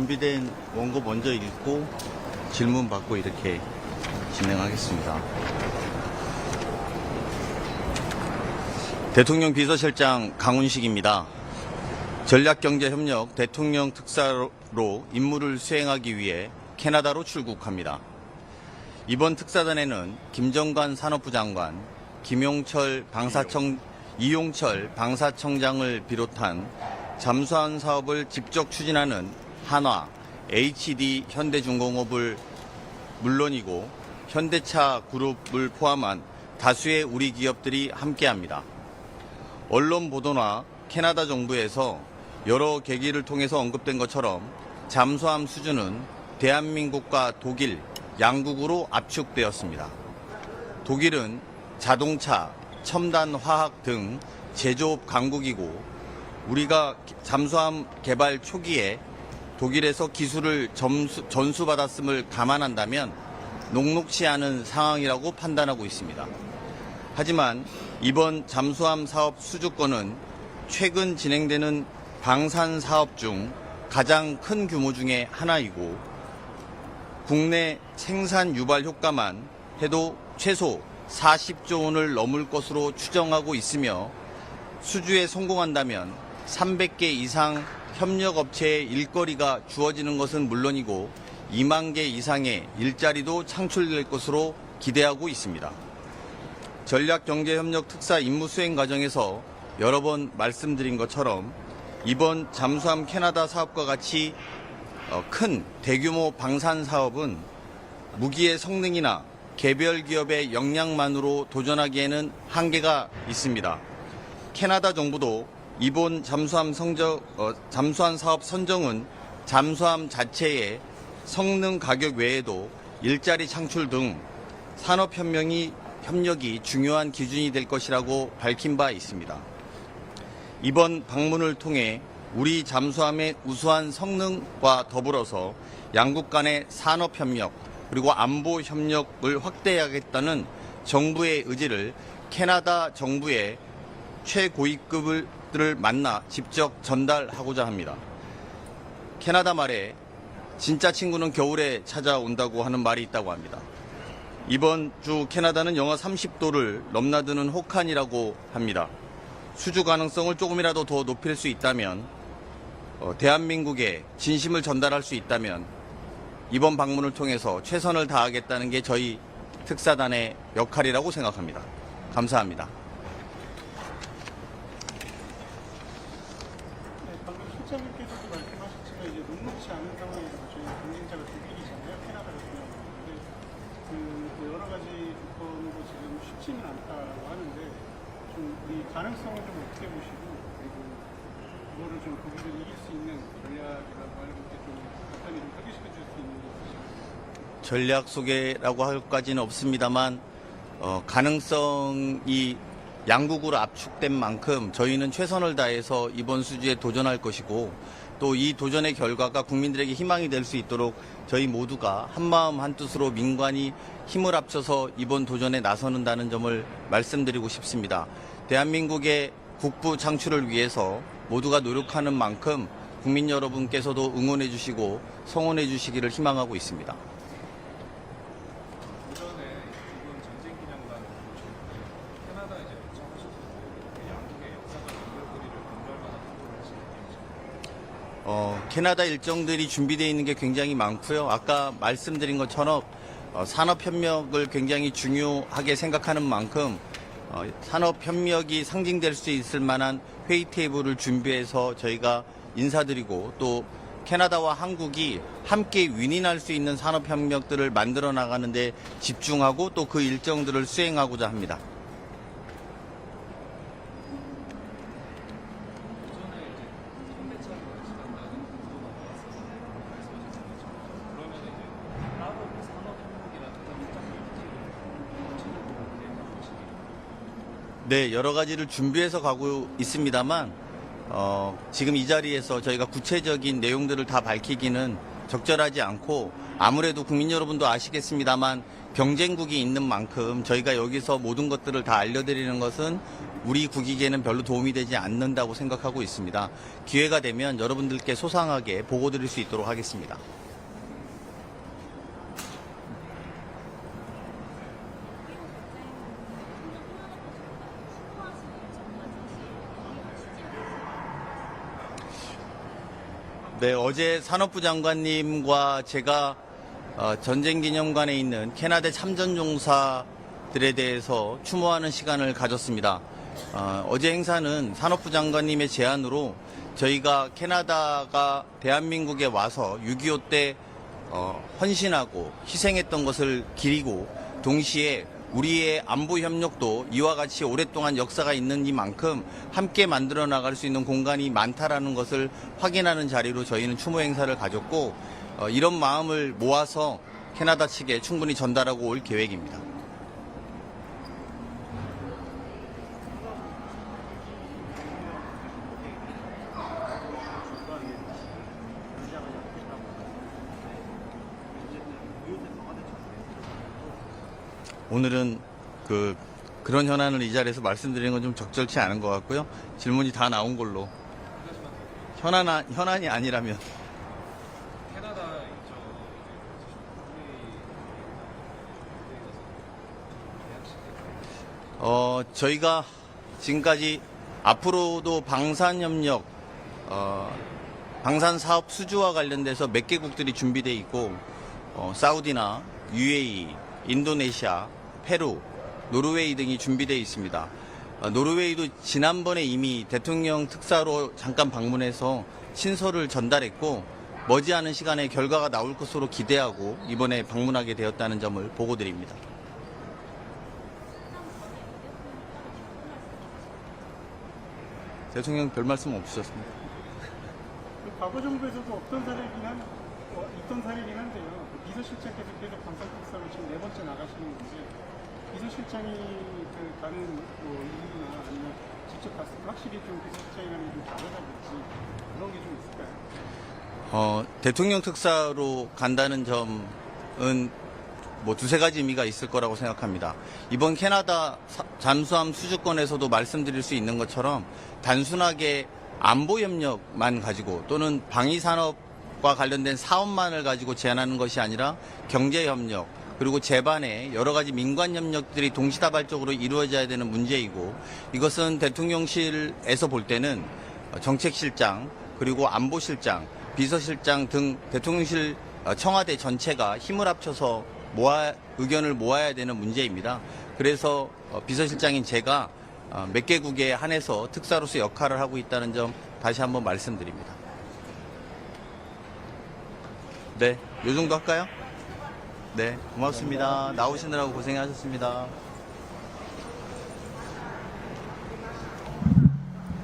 준비된 원고 먼저 읽고 질문 받고 이렇게 진행하겠습니다. 대통령 비서실장 강훈식입니다. 전략경제협력 대통령 특사로 임무를 수행하기 위해 캐나다로 출국합니다. 이번 특사단에는 김정관 산업부 장관, 김용철 방사청, 이용철 방사청장을 비롯한 잠수함 사업을 직접 추진하는 한화, HD 현대중공업을 물론이고 현대차 그룹을 포함한 다수의 우리 기업들이 함께합니다. 언론 보도나 캐나다 정부에서 여러 계기를 통해서 언급된 것처럼 잠수함 수주는 대한민국과 독일, 양국으로 압축되었습니다. 독일은 자동차, 첨단 화학 등 제조업 강국이고 우리가 잠수함 개발 초기에 독일에서 기술을 점수- 전수받았음을 감안한다면 녹록치 않은 상황이라고 판단하고 있습니다. 하지만 이번 잠수함 사업 수주권은 최근 진행되는 방산 사업 중 가장 큰 규모 중의 하나이고 국내 생산 유발 효과만 해도 최소 40조 원을 넘을 것으로 추정하고 있으며 수주에 성공한다면 300개 이상 협력업체의 일거리가 주어지는 것은 물론이고 2만 개 이상의 일자리도 창출될 것으로 기대하고 있습니다. 전략경제협력 특사 임무 수행 과정에서 여러 번 말씀드린 것처럼 이번 잠수함 캐나다 사업과 같이 어, 큰 대규모 방산 사업은 무기의 성능이나 개별 기업의 역량만으로 도전하기에는 한계가 있습니다. 캐나다 정부도 이번 잠수함 성적, 어, 잠수함 사업 선정은 잠수함 자체의 성능 가격 외에도 일자리 창출 등 산업 협력이 협력이 중요한 기준이 될 것이라고 밝힌 바 있습니다. 이번 방문을 통해 우리 잠수함의 우수한 성능과 더불어서 양국 간의 산업 협력 그리고 안보 협력을 확대하겠다는 정부의 의지를 캐나다 정부의 최고위급 들을 만나 직접 전달하고자 합니다. 캐나다 말에 진짜 친구는 겨울에 찾아온다고 하는 말이 있다고 합니다. 이번 주 캐나다는 영하 30도를 넘나드는 혹한이라고 합니다. 수주 가능성을 조금이라도 더 높일 수 있다면 어, 대한민국에 진심을 전달할 수 있다면 이번 방문을 통해서 최선을 다하겠다는 게 저희 특사단의 역할이라고 생각합니다. 감사합니다. 네, 방금 실장님께서도 말씀하셨지만 이제 녹록치 않은 상황에서 저희 경쟁자가 독일이잖아요. 캐나다 같은 경우는. 근데 그 가지 조건으로 지금 쉽지는 않다고 하는데 좀 이 가능성을 좀 어떻게 보시고 그리고 그거를 좀 독일을 이길 수 있는 전략이라고 하는 게좀 간단히 좀 소개시켜 줄 수 있는? 전략 소개라고 할 것까지는 없습니다만 어, 가능성이 양국으로 압축된 만큼 저희는 최선을 다해서 이번 수주에 도전할 것이고 또 이 도전의 결과가 국민들에게 희망이 될 수 있도록 저희 모두가 한마음 한뜻으로 민관이 힘을 합쳐서 이번 도전에 나서는다는 점을 말씀드리고 싶습니다. 대한민국의 국부 창출을 위해서 모두가 노력하는 만큼 국민 여러분께서도 응원해 주시고 성원해 주시기를 희망하고 있습니다. 오전에 이번 전쟁 기념관 오셨는데 캐나다 이제 도착하셔서 양국의 역사적 연결고리를 공유할 만한 활동을 하시는 분이십니다. 어, 캐나다 일정들이 준비되어 있는 게 굉장히 많고요. 아까 말씀드린 것처럼 어, 산업협력을 굉장히 중요하게 생각하는 만큼 어, 산업협력이 상징될 수 있을 만한 회의 테이블을 준비해서 저희가 인사드리고 또 캐나다와 한국이 함께 윈윈할 수 있는 산업협력들을 만들어 나가는데 집중하고 또 그 일정들을 수행하고자 합니다. 오전에 이제 현대차가 지난달에 구도가 나왔었는데 말씀하셨던 것처럼 그러면 이제 따로 뭐 산업 협력이라든가 협작을 구체적으로 계획하고 계시나요? 네, 여러 가지를 준비해서 가고 있습니다만, 어, 지금 이 자리에서 저희가 구체적인 내용들을 다 밝히기는 적절하지 않고, 아무래도 국민 여러분도 아시겠습니다만, 경쟁국이 있는 만큼 저희가 여기서 모든 것들을 다 알려드리는 것은 우리 국익에는 별로 도움이 되지 않는다고 생각하고 있습니다. 기회가 되면 여러분들께 소상하게 보고 드릴 수 있도록 하겠습니다. 네, 어제 산업부 장관님과 제가 어, 전쟁기념관에 있는 캐나다 참전용사들에 대해서 추모하는 시간을 가졌습니다. 어, 제 행사는 산업부 장관님의 제안으로 저희가 캐나다가 대한민국에 와서 6.25때 어, 헌신하고 희생했던 것을 기리고 동시에 우리의 안보 협력도 이와 같이 오랫동안 역사가 있는 이만큼 함께 만들어 나갈 수 있는 공간이 많다라는 것을 확인하는 자리로 저희는 추모 행사를 가졌고 어, 이런 마음을 모아서 캐나다 측에 충분히 전달하고 올 계획입니다. 오늘은 그 그런 현안을 이 자리에서 말씀드리는 건 좀 적절치 않은 것 같고요. 질문이 다 나온 걸로 현안 아- 현안이 아니라면 어 저희가 지금까지 앞으로도 방산협력 어, 방산 사업 수주와 관련돼서 몇 개국들이 준비돼 있고 어, 사우디나 UAE, 인도네시아, 페루, 노르웨이 등이 준비되어 있습니다. 어, 노르웨이도 지난번에 이미 대통령 특사로 잠깐 방문해서 신서를 전달했고 머지않은 시간에 결과가 나올 것으로 기대하고 이번에 방문하게 되었다는 점을 보고드립니다. 대통령 별 말씀 없으셨습니다. 그 과거 정부에서도 없던 사례이긴 한, 어, 있던 사례이긴 한데요. 그 비서실장께서 계속 방산 특사로 지금 네 번째 나가시는 건데, 비서실장이 그 가는 뭐 이유나 아니면 직접 갔을 때 확실히 좀 비서실장이라는 좀 다르다든지 그런 게 좀 있을까요? 어, 대통령 특사로 간다는 점은 뭐 두세 가지 의미가 있을 거라고 생각합니다. 이번 캐나다 사- 잠수함 수주권에서도 말씀드릴 수 있는 것처럼 단순하게 안보 협력만 가지고 또는 방위 산업과 관련된 사업만을 가지고 제안하는 것이 아니라 경제 협력 그리고 재반에 여러 가지 민관 협력들이 동시다발적으로 이루어져야 되는 문제이고 이것은 대통령실에서 볼 때는 정책실장 그리고 안보실장 비서실장 등 대통령실 어, 청와대 전체가 힘을 합쳐서 모아 의견을 모아야 되는 문제입니다. 그래서 어, 비서실장인 제가 어, 몇 개국에 한해서 특사로서 역할을 하고 있다는 점 다시 한번 말씀드립니다. 네, 요 정도 할까요? 네, 고맙습니다. 나오시느라고 고생하셨습니다.